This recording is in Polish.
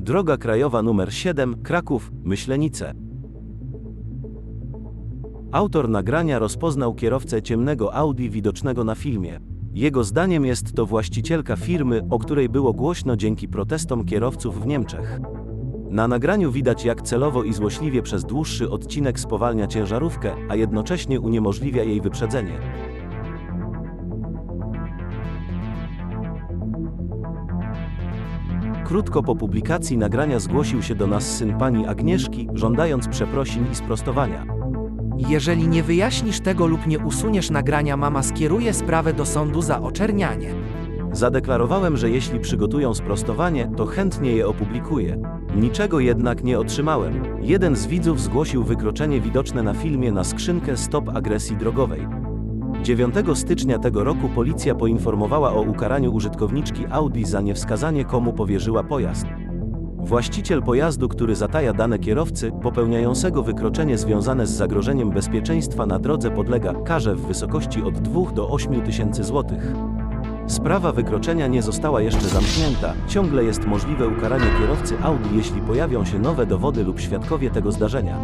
Droga krajowa nr 7, Kraków, Myślenice. Autor nagrania rozpoznał kierowcę ciemnego Audi widocznego na filmie. Jego zdaniem jest to właścicielka firmy, o której było głośno dzięki protestom kierowców w Niemczech. Na nagraniu widać jak celowo i złośliwie przez dłuższy odcinek spowalnia ciężarówkę, a jednocześnie uniemożliwia jej wyprzedzenie. Krótko po publikacji nagrania zgłosił się do nas syn pani Agnieszki, żądając przeprosin i sprostowania. Jeżeli nie wyjaśnisz tego lub nie usuniesz nagrania, mama skieruje sprawę do sądu za oczernianie. Zadeklarowałem, że jeśli przygotują sprostowanie, to chętnie je opublikuję. Niczego jednak nie otrzymałem. Jeden z widzów zgłosił wykroczenie widoczne na filmie na skrzynkę Stop Agresji Drogowej. 9 stycznia tego roku policja poinformowała o ukaraniu użytkowniczki Audi za niewskazanie komu powierzyła pojazd. Właściciel pojazdu, który zataja dane kierowcy, popełniającego wykroczenie związane z zagrożeniem bezpieczeństwa na drodze podlega karze w wysokości od 2 do 8 tysięcy złotych. Sprawa wykroczenia nie została jeszcze zamknięta. Ciągle jest możliwe ukaranie kierowcy Audi, jeśli pojawią się nowe dowody lub świadkowie tego zdarzenia.